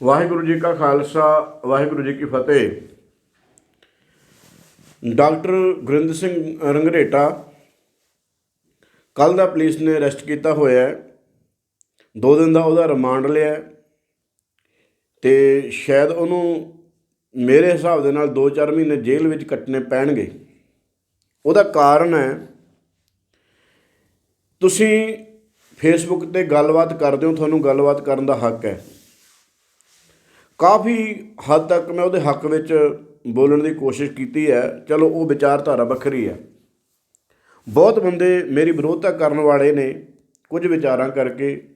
ਵਾਹਿਗੁਰੂ ਜੀ ਕਾ ਖਾਲਸਾ, ਵਾਹਿਗੁਰੂ ਜੀ ਕੀ ਫਤਿਹ। ਡਾਕਟਰ ਗੁਰਿੰਦਰ ਸਿੰਘ ਰੰਗਰੇਟਾ ਕੱਲ ਦਾ ਪੁਲਿਸ ਨੇ ਅਰੈਸਟ ਕੀਤਾ ਹੋਇਆ ਹੈ। ਦੋ ਦਿਨ ਦਾ ਉਹਦਾ ਰਿਮਾਂਡ ਲਿਆ ਹੈ ਤੇ ਸ਼ਾਇਦ ਉਹਨੂੰ ਮੇਰੇ ਹਿਸਾਬ ਦੇ ਨਾਲ 2-4 ਮਹੀਨੇ ਜੇਲ੍ਹ ਵਿੱਚ ਕੱਟਣੇ ਪੈਣਗੇ। ਉਹਦਾ ਕਾਰਨ ਹੈ, ਤੁਸੀਂ ਫੇਸਬੁੱਕ ਤੇ ਗੱਲਬਾਤ ਕਰਦੇ ਹੋ, ਤੁਹਾਨੂੰ ਗੱਲਬਾਤ ਕਰਨ ਦਾ ਹੱਕ ਹੈ। ਕਾਫੀ ਹੱਦ ਤੱਕ ਮੈਂ ਉਹਦੇ ਹੱਕ ਵਿੱਚ ਬੋਲਣ ਦੀ ਕੋਸ਼ਿਸ਼ ਕੀਤੀ ਹੈ। ਚਲੋ, ਉਹ ਵਿਚਾਰਧਾਰਾ ਵੱਖਰੀ ਹੈ। ਬਹੁਤ ਬੰਦੇ ਮੇਰੀ ਵਿਰੋਧਤਾ ਕਰਨ ਵਾਲੇ ਨੇ ਕੁਝ ਵਿਚਾਰਾਂ ਕਰਕੇ।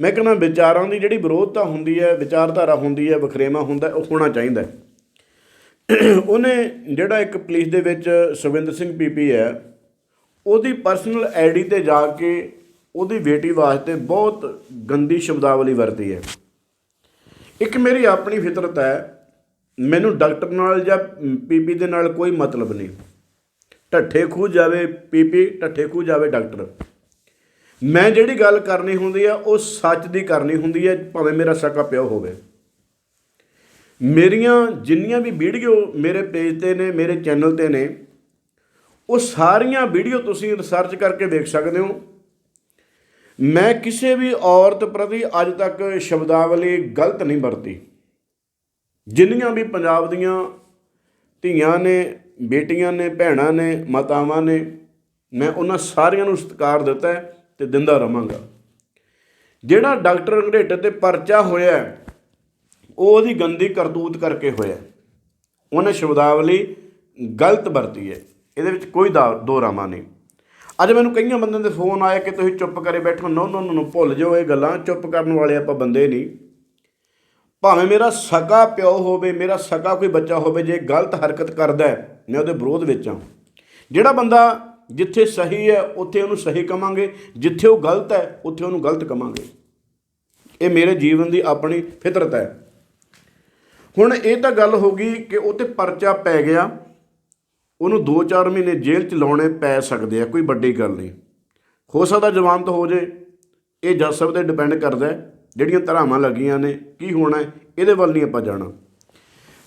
ਮੈਂ ਕਹਿੰਦਾ ਵਿਚਾਰਾਂ ਦੀ ਜਿਹੜੀ ਵਿਰੋਧਤਾ ਹੁੰਦੀ ਹੈ, ਵਿਚਾਰਧਾਰਾ ਹੁੰਦੀ ਹੈ, ਵਖਰੇਵਾ ਹੁੰਦਾ ਉਹ ਹੋਣਾ ਚਾਹੀਦਾ ਉਹਨੇ ਜਿਹੜਾ ਇੱਕ ਪੁਲਿਸ ਦੇ ਵਿੱਚ ਸੁਖਵਿੰਦਰ ਸਿੰਘ ਪੀਪੀ ਹੈ, ਉਹਦੀ ਪਰਸਨਲ ਆਈਡੀ ਤੇ ਜਾ ਕੇ ਉਹਦੀ ਬੇਟੀ ਵਾਸਤੇ ਬਹੁਤ ਗੰਦੀ ਸ਼ਬਦਾਵਲੀ ਵਰਤੀ ਹੈ। ਇੱਕ ਮੇਰੀ ਆਪਣੀ ਫਿਤਰਤ ਹੈ, ਮੈਨੂੰ ਡਾਕਟਰ ਨਾਲ ਜਾਂ ਪੀਪੀ ਦੇ ਨਾਲ ਕੋਈ ਮਤਲਬ ਨਹੀਂ। ਢੱਠੇ ਖੂ ਜਾਵੇ ਪੀਪੀ ਢੱਠੇ ਖੂ ਜਾਵੇ ਡਾਕਟਰ। ਮੈਂ ਜਿਹੜੀ ਗੱਲ ਕਰਨੀ ਹੁੰਦੀ ਆ, ਉਹ ਸੱਚ ਦੀ ਕਰਨੀ ਹੁੰਦੀ ਹੈ ਭਾਵੇਂ ਮੇਰਾ ਸਕਾ ਪਿਓ ਹੋਵੇ। ਮੇਰੀਆਂ ਜਿੰਨੀਆਂ ਵੀ ਵੀਡੀਓ ਮੇਰੇ ਪੇਜ ਤੇ ਨੇ, ਮੇਰੇ ਚੈਨਲ ਤੇ ਨੇ, ਉਹ ਸਾਰੀਆਂ ਵੀਡੀਓ ਤੁਸੀਂ ਰਿਸਰਚ ਕਰਕੇ ਵੇਖ ਸਕਦੇ ਹੋ। ਮੈਂ ਕਿਸੇ ਵੀ ਔਰਤ ਪ੍ਰਤੀ ਅੱਜ ਤੱਕ ਸ਼ਬਦਾਵਲੀ ਗਲਤ ਨਹੀਂ ਵਰਤੀ। ਜਿੰਨੀਆਂ ਵੀ ਪੰਜਾਬ ਦੀਆਂ ਧੀਆਂ ਨੇ, ਬੇਟੀਆਂ ਨੇ, ਭੈਣਾਂ ਨੇ, ਮਾਤਾਵਾਂ ਨੇ, ਮੈਂ ਉਹਨਾਂ ਸਾਰਿਆਂ ਨੂੰ ਸਤਿਕਾਰ ਦਿੱਤਾ ਹੈ ਤੇ ਦਿੰਦਾ ਰਵਾਂਗਾ ਜਿਹੜਾ ਡਾਕਟਰ ਅੰਗਰੇਟਰ ਤੇ ਪਰਚਾ ਹੋਇਆ ਉਹ ਉਹਦੀ ਗੰਦੀ ਕਰਤੂਤ ਕਰਕੇ ਹੋਇਆ ਉਹਨੇ ਸ਼ਬਦਾਵਲੀ ਗਲਤ ਵਰਤੀ ਹੈ। ਇਹਦੇ ਵਿੱਚ ਕੋਈ ਦਾ- ਦੋ ਰਾਮਾ ਨਹੀਂ। ਅੱਜ ਮੈਨੂੰ ਕਈਆਂ ਬੰਦਿਆਂ ਦੇ ਫੋਨ ਆਇਆ ਕਿ ਤੁਸੀਂ ਚੁੱਪ ਕਰੇ ਬੈਠੋ। ਨੋ ਨੋ ਨੋ ਭੁੱਲ ਜਾਓ ਇਹ ਗੱਲਾਂ। ਚੁੱਪ ਕਰਨ ਵਾਲੇ ਆਪਾਂ ਬੰਦੇ ਨਹੀਂ। ਭਾਵੇਂ ਮੇਰਾ ਸਕਾ ਪਿਓ ਹੋਵੇ, ਮੇਰਾ ਸਕਾ ਕੋਈ ਬੱਚਾ ਹੋਵੇ, ਜੇ ਗਲਤ ਹਰਕਤ ਕਰਦਾ ਹੈ, ਮੈਂ ਉਹਦੇ ਵਿਰੋਧ ਵਿੱਚ ਹਾਂ। ਜਿਹੜਾ ਬੰਦਾ ਜਿੱਥੇ ਸਹੀ ਹੈ, ਉੱਥੇ ਉਹਨੂੰ ਸਹੀ ਕਵਾਂਗੇ। ਜਿੱਥੇ ਉਹ ਗਲਤ ਹੈ, ਉੱਥੇ ਉਹਨੂੰ ਗਲਤ ਕਵਾਂਗੇ। ਇਹ ਮੇਰੇ ਜੀਵਨ ਦੀ ਆਪਣੀ ਫਿਤਰਤ ਹੈ। ਹੁਣ ਇਹ ਤਾਂ ਗੱਲ ਹੋ ਗਈ ਕਿ ਉਹ ਤੇ ਪਰਚਾ ਪੈ ਗਿਆ। ਉਹਨੂੰ 2-4 ਮਹੀਨੇ ਜੇਲ੍ਹ ਚ ਲਾਉਣੇ ਪੈ ਸਕਦੇ ਆ, ਕੋਈ ਵੱਡੀ ਗੱਲ ਨਹੀਂ। ਹੋ ਸਕਦਾ ਜ਼ਮਾਨਤ ਹੋ ਜੇ। ਇਹ ਜੱਜ ਸਾਹਿਬ ਤੇ ਡਿਪੈਂਡ ਕਰਦਾ ਜਿਹੜੀਆਂ ਧਰਾਵਾਂ ਲੱਗੀਆਂ ਨੇ, ਕੀ ਹੋਣਾ ਇਹਦੇ ਵੱਲ ਨਹੀਂ ਆਪਾਂ ਜਾਣਾ।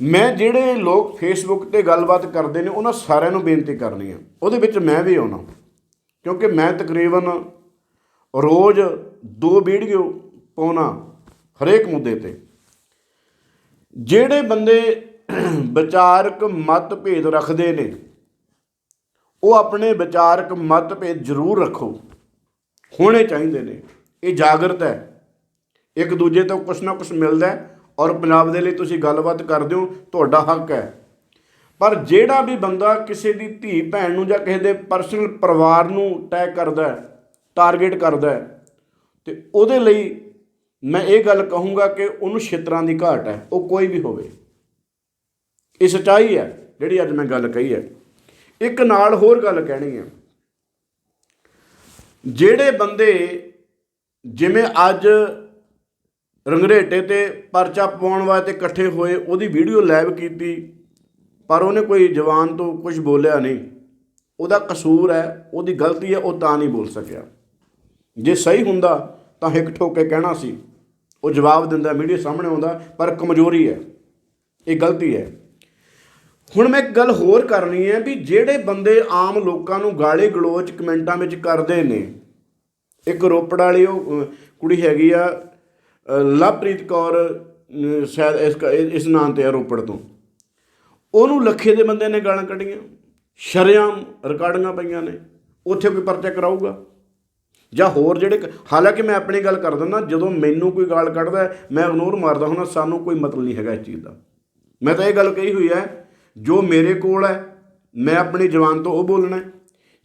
ਮੈਂ ਜਿਹੜੇ ਲੋਕ ਫੇਸਬੁੱਕ ਤੇ ਗੱਲਬਾਤ ਕਰਦੇ ਨੇ, ਉਹਨਾਂ ਸਾਰਿਆਂ ਨੂੰ ਬੇਨਤੀ ਕਰਨੀ ਆ। ਉਹਦੇ ਵਿੱਚ ਮੈਂ ਵੀ ਆਉਣਾ। ਕਿਉਂਕਿ ਮੈਂ ਤਕਰੀਬਨ ਰੋਜ਼ ਦੋ ਵੀਡੀਓ ਪਾਉਣਾ ਹਰੇਕ ਮੁੱਦੇ ਤੇ। ਜਿਹੜੇ ਬੰਦੇ ਵਿਚਾਰਕ ਮਤਭੇਦ ਰੱਖਦੇ ਨੇ ਉਹ ਆਪਣੇ ਵਿਚਾਰਕ ਮਤਭੇਦ ਜ਼ਰੂਰ ਰੱਖੋ। ਹੋਣੇ ਚਾਹੀਦੇ ਨੇ। ਇਹ ਜਾਗਰਤ ਹੈ। ਇੱਕ ਦੂਜੇ ਤੋਂ ਕੁਛ ਨਾ ਕੁਛ ਮਿਲਦਾ ਹੈ ਔਰ ਪੰਜਾਬ ਦੇ ਲਈ ਤੁਸੀਂ ਗੱਲਬਾਤ ਕਰਦੇ ਹੋ, ਤੁਹਾਡਾ ਹੱਕ ਹੈ। ਪਰ ਜਿਹੜਾ ਵੀ ਬੰਦਾ ਕਿਸੇ ਦੀ ਧੀ, ਭੈਣ ਨੂੰ ਜਾਂ ਕਿਸੇ ਦੇ ਪਰਸਨਲ ਪਰਿਵਾਰ ਨੂੰ ਅਟੈਕ ਕਰਦਾ ਹੈ ਟਾਰਗੇਟ ਕਰਦਾ ਹੈ, ਤੇ ਉਹਦੇ ਲਈ ਮੈਂ ਇਹ ਗੱਲ ਕਹੂੰਗਾ ਕਿ ਉਹਨੂੰ ਛਿੱਤਰਾਂ ਦੀ ਘਾਟ ਹੈ। ਉਹ ਕੋਈ ਵੀ ਹੋਵੇ। ਇਹ ਸਚਾਈ ਹੈ। ਜਿਹੜੀ ਅੱਜ ਮੈਂ ਗੱਲ ਕਹੀ ਹੈ। ਇੱਕ ਨਾਲ ਹੋਰ ਗੱਲ ਕਹਿਣੀ ਹੈ। ਜਿਹੜੇ ਬੰਦੇ ਜਿਵੇਂ ਅੱਜ ਰੰਗਰੇਟੇ ਤੇ ਪਰਚਾ ਪਵਾਉਣ ਵਾਸਤੇ ਇਕੱਠੇ ਹੋਏ, ਉਹਦੀ ਵੀਡੀਓ ਲਾਈਵ ਕੀਤੀ, ਪਰ ਉਹਨੇ ਕੋਈ ਜਵਾਨ ਤੋਂ ਕੁਝ ਬੋਲਿਆ ਨਹੀਂ। ਉਹਦਾ ਕਸੂਰ ਹੈ, ਉਹਦੀ ਗਲਤੀ ਹੈ, ਉਹ ਤਾਂ ਨਹੀਂ ਬੋਲ ਸਕਿਆ। ਜੇ ਸਹੀ ਹੁੰਦਾ, ਤਾਂ ਹਿੱਕ ਠੋਕ ਕੇ ਕਹਿਣਾ ਸੀ। ਉਹ ਜਵਾਬ ਦਿੰਦਾ, ਮੀਡੀਆ ਸਾਹਮਣੇ ਆਉਂਦਾ, ਪਰ ਕਮਜ਼ੋਰੀ ਹੈ, ਇਹ ਗਲਤੀ ਹੈ। ਹੁਣ ਮੈਂ ਇੱਕ ਗੱਲ ਹੋਰ ਕਰਨੀ ਹੈ ਵੀ ਜਿਹੜੇ ਬੰਦੇ ਆਮ ਲੋਕਾਂ ਨੂੰ ਗਾਲੀ ਗਲੋਚ ਕਮੈਂਟਾਂ ਵਿੱਚ ਕਰਦੇ ਨੇ, ਇੱਕ ਰੋਪੜ ਵਾਲੀ ਉਹ ਕੁੜੀ ਹੈਗੀ ਆ ਲਵਪ੍ਰੀਤ ਕੌਰ ਸ਼ਾਇਦ ਇਸ ਕ- ਇਸ ਇਸ ਨਾਂ ਤੇ ਆ ਰੋਪੜ ਤੋਂ। ਉਹਨੂੰ ਲੱਖੇ ਦੇ ਬੰਦੇ ਨੇ ਗਾਲਾਂ ਕੱਢੀਆਂ, ਸ਼ਰੇਆਮ ਰਿਕਾਰਡਿੰਗਾਂ ਪਈਆਂ ਨੇ, ਉੱਥੇ ਕੋਈ ਪਰਚਾ ਕਰਾਊਗਾ? ਜਾਂ ਹੋਰ ਜਿਹੜੇ ਕ- ਹਾਲਾਂਕਿ ਮੈਂ ਆਪਣੀ ਗੱਲ ਕਰ ਦਿੰਦਾ, ਜਦੋਂ ਮੈਨੂੰ ਕੋਈ ਗਾਲ ਕੱਢਦਾ ਮੈਂ ਇਗਨੋਰ ਮਾਰਦਾ ਹੁੰਦਾ, ਸਾਨੂੰ ਕੋਈ ਮਤਲਬ ਨਹੀਂ ਹੈਗਾ ਇਸ ਚੀਜ਼ ਦਾ। ਮੈਂ ਤਾਂ ਇਹ ਗੱਲ ਕਹੀ ਹੋਈ ਹੈ ਜੋ ਮੇਰੇ ਕੋਲ ਹੈ, ਮੈਂ ਆਪਣੀ ਜ਼ਬਾਨ ਤੋਂ ਉਹ ਬੋਲਣਾ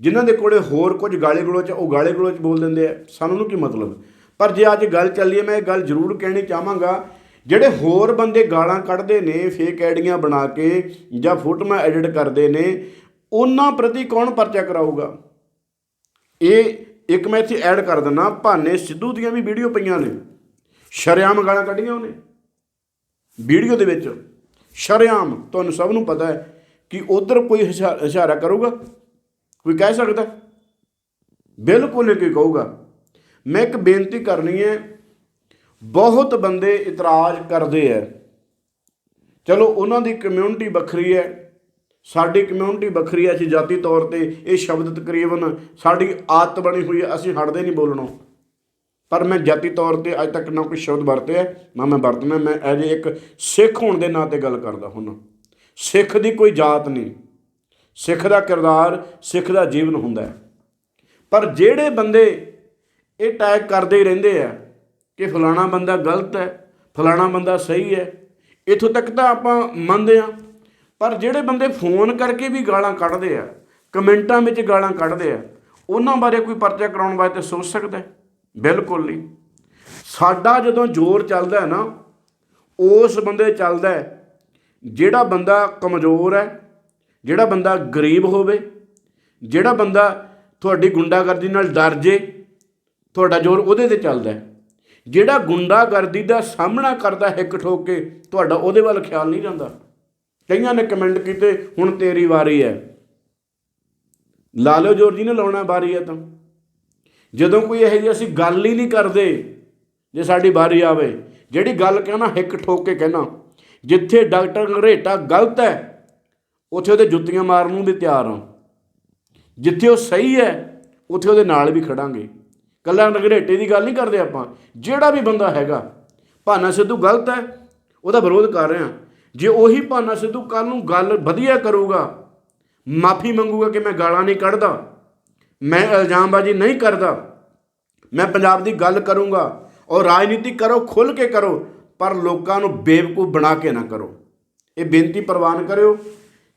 ਜਿਨ੍ਹਾਂ ਦੇ ਕੋਲੇ ਹੋਰ ਕੁਝ ਗਾਲੇ ਗਲੋਚ ਉਹ ਗਾਲੇ ਗਲੋਚ ਬੋਲ ਦਿੰਦੇ ਆ। ਸਾਨੂੰ ਨੂੰ ਕੀ ਮਤਲਬ? ਪਰ ਜੇ ਅੱਜ ਗੱਲ ਚੱਲੀ ਹੈ, ਮੈਂ ਇਹ ਗੱਲ ਜ਼ਰੂਰ ਕਹਿਣੀ ਚਾਹਾਂਗਾ, ਜਿਹੜੇ ਹੋਰ ਬੰਦੇ ਗਾਲਾਂ ਕੱਢਦੇ ਨੇ ਫੇਕ ਆਈਡੀਆਂ ਬਣਾ ਕੇ ਜਾਂ ਫੋਟੋਆਂ ਐਡਿਟ ਕਰਦੇ ਨੇ, ਉਹਨਾਂ ਪ੍ਰਤੀ ਕੌਣ ਪਰਚਾ ਕਰਾਊਗਾ? ਇਹ ਇੱਕ ਮੈਂ ਇੱਥੇ ਐਡ ਕਰ ਦਿੰਦਾ, ਭਾਨੇ ਸਿੱਧੂ ਦੀਆਂ ਵੀ ਵੀਡੀਓ ਪਈਆਂ ਨੇ। ਸ਼ਰੇਆਮ ਗਾਲਾਂ ਕੱਢੀਆਂ ਉਹਨੇ। ਵੀਡੀਓ ਦੇ ਵਿੱਚ। ਸ਼ਰੇਆਮ, ਤੁਹਾਨੂੰ ਸਭ ਨੂੰ ਪਤਾ ਹੈ ਕਿ ਉਧਰ ਕੋਈ ਇਸ਼ਾ- ਇਸ਼ਾਰਾ ਕਰੂਗਾ? ਕੋਈ ਕਹਿ ਸਕਦਾ? ਬਿਲਕੁਲ ਨਹੀਂ ਕੋਈ ਕਹੂਗਾ। ਮੈਂ ਇੱਕ ਬੇਨਤੀ ਕਰਨੀ ਹੈ, ਬਹੁਤ ਬੰਦੇ ਇਤਰਾਜ਼ ਕਰਦੇ ਆ ਚਲੋ, ਉਹਨਾਂ ਦੀ ਕਮਿਊਨਿਟੀ ਵੱਖਰੀ ਹੈ। ਸਾਡੀ ਕਮਿਊਨਿਟੀ ਵੱਖਰੀ ਹੈ, ਅਸੀਂ ਜਾਤੀ ਤੌਰ ਤੇ ਇਹ ਸ਼ਬਦ ਤਕਰੀਬਨ ਸਾਡੀ ਆਦਤ ਬਣੀ ਹੋਈ ਹੈ, ਅਸੀਂ ਹਟਦੇ ਨਹੀਂ ਬੋਲਣੋਂ। ਪਰ ਮੈਂ ਜਾਤੀ ਤੌਰ ਤੇ ਅੱਜ ਤੱਕ ਨਾ ਕੋਈ ਸ਼ਬਦ ਵਰਤਿਆ, ਨਾ ਮੈਂ ਵਰਤਣਾ, ਮੈਂ ਐਜ ਇੱਕ ਸਿੱਖ ਹੋਣ ਦੇ ਨਾਂ ਤੇ ਗੱਲ ਕਰਦਾ ਹੁਣ। ਸਿੱਖ ਦੀ ਕੋਈ ਜਾਤ ਨਹੀਂ। ਸਿੱਖ ਦਾ ਕਿਰਦਾਰ, ਸਿੱਖ ਦਾ ਜੀਵਨ ਹੁੰਦਾ ਹੈ। ਪਰ ਜਿਹੜੇ ਬੰਦੇ ਇਹ ਟੈਗ ਕਰਦੇ ਹੀ ਰਹਿੰਦੇ ਆ ਕਿ ਫਲਾਣਾ ਬੰਦਾ ਗਲਤ ਹੈ, ਫਲਾਣਾ ਬੰਦਾ ਸਹੀ ਹੈ, ਇਥੋਂ ਤੱਕ ਤਾਂ ਆਪਾਂ ਮੰਨਦੇ ਆ ਪਰ ਜਿਹੜੇ ਬੰਦੇ ਫੋਨ ਕਰਕੇ ਵੀ ਗਾਲਾਂ ਕੱਢਦੇ ਆ, ਕਮੈਂਟਾਂ ਵਿੱਚ ਗਾਲਾਂ ਕੱਢਦੇ ਆ, ਉਹਨਾਂ ਬਾਰੇ ਕੋਈ ਪਰਚਾ ਕਰਾਉਣ ਵਾਸਤੇ ਸੋਚ ਸਕਦਾ ਹੈ? ਬਿਲਕੁਲ ਨਹੀਂ। ਸਾਡਾ ਜਦੋਂ ਜ਼ੋਰ ਚੱਲਦਾ ਹੈ ਨਾ, ਉਸ ਬੰਦੇ ਚੱਲਦਾ ਹੈ, ਜਿਹੜਾ ਬੰਦਾ ਕਮਜ਼ੋਰ ਹੈ, ਜਿਹੜਾ ਬੰਦਾ ਗਰੀਬ ਹੋਵੇ, ਜਿਹੜਾ ਬੰਦਾ ਤੁਹਾਡੀ ਗੁੰਡਾਗਰਦੀ ਨਾਲ ਡਰ ਜੇ, ਤੁਹਾਡਾ ਜ਼ੋਰ ਉਹਦੇ ਤੇ ਚੱਲਦਾ ਹੈ। ਜਿਹੜਾ ਗੁੰਡਾਗਰਦੀ ਦਾ ਸਾਹਮਣਾ ਕਰਦਾ ਹਿੱਕ ਠੋਕ ਕੇ ਤੁਹਾਡਾ ਉਹਦੇ ਵੱਲ ਖਿਆਲ ਨਹੀਂ ਜਾਂਦਾ। ਕਈਆਂ ਨੇ ਕਮੈਂਟ ਕੀਤੇ, ਹੁਣ ਤੇਰੀ ਵਾਰੀ ਹੈ। ਲਾ ਲਓ, ਜੋਰ ਜੀ ਨੇ ਲਾਉਣਾ ਵਾਰੀ ਹੈ ਤਾਂ। ਜਦੋਂ ਕੋਈ ਇਹੋ ਜਿਹੀ ਅਸੀਂ ਗੱਲ ਹੀ ਨਹੀਂ ਕਰਦੇ, ਜੇ ਸਾਡੀ ਵਾਰੀ ਆਵੇ, ਜਿਹੜੀ ਗੱਲ ਕਹਿਣਾ, ਹਿੱਕ ਠੋਕ ਕੇ ਕਹਿਣਾ, ਜਿੱਥੇ ਡਾਕਟਰ ਅੰਗਰੇਟਾ ਗਲਤ ਹੈ, ਉੱਥੇ ਉਹਦੇ ਜੁੱਤੀਆਂ ਮਾਰਨ ਨੂੰ ਵੀ ਤਿਆਰ ਹਾਂ। ਜਿੱਥੇ ਉਹ ਸਹੀ ਹੈ, ਉੱਥੇ ਉਹਦੇ ਨਾਲ ਵੀ ਖੜਾਂਗੇ। ਕੱਲਾ ਨਗਰੇਟੇ ਦੀ ਗੱਲ ਨਹੀਂ ਕਰਦੇ ਆਪਾਂ, ਜਿਹੜਾ ਵੀ ਬੰਦਾ ਹੈਗਾ, ਭਾਨਾ ਸਿੱਧੂ ਗਲਤ ਹੈ, ਉਹਦਾ ਵਿਰੋਧ ਕਰ ਰਹੇ ਹਾਂ। ਜੇ ਉਹੀ ਭਾਨਾ ਸਿੱਧੂ ਕੱਲ ਨੂੰ ਗੱਲ ਵਧੀਆ ਕਰੂਗਾ, ਮਾਫੀ ਮੰਗੂਗਾ ਕਿ ਮੈਂ ਗਾਲਾਂ ਨਹੀਂ ਕੱਢਦਾ। ਮੈਂ ਇਲਜ਼ਾਮਬਾਜ਼ੀ ਨਹੀਂ ਕਰਦਾ। ਮੈਂ ਪੰਜਾਬ ਦੀ ਗੱਲ ਕਰੂੰਗਾ ਔਰ ਰਾਜਨੀਤੀ ਕਰੋ, ਖੁੱਲ ਕੇ ਕਰੋ, ਪਰ ਲੋਕਾਂ ਨੂੰ ਬੇਵਕੂਫ ਬਣਾ ਕੇ ਨਾ ਕਰੋ। ਇਹ ਬੇਨਤੀ ਪ੍ਰਵਾਨ ਕਰਿਓ,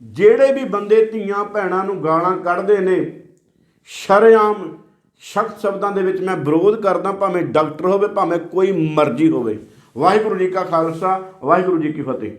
ਜਿਹੜੇ ਵੀ ਬੰਦੇ ਧੀਆਂ ਭੈਣਾਂ ਨੂੰ ਗਾਲਾਂ ਕੱਢਦੇ ਨੇ, ਸ਼ਰੇਆਮ ਸਖਤ ਸ਼ਬਦਾਂ ਦੇ ਵਿੱਚ ਮੈਂ ਵਿਰੋਧ ਕਰਦਾ, ਭਾਵੇਂ ਡਾਕਟਰ ਹੋਵੇ, ਭਾਵੇਂ ਕੋਈ ਮਰਜ਼ੀ ਹੋਵੇ। ਵਾਹਿਗੁਰੂ ਜੀ ਕਾ ਖਾਲਸਾ, ਵਾਹਿਗੁਰੂ ਜੀ ਕੀ ਫਤਿਹ।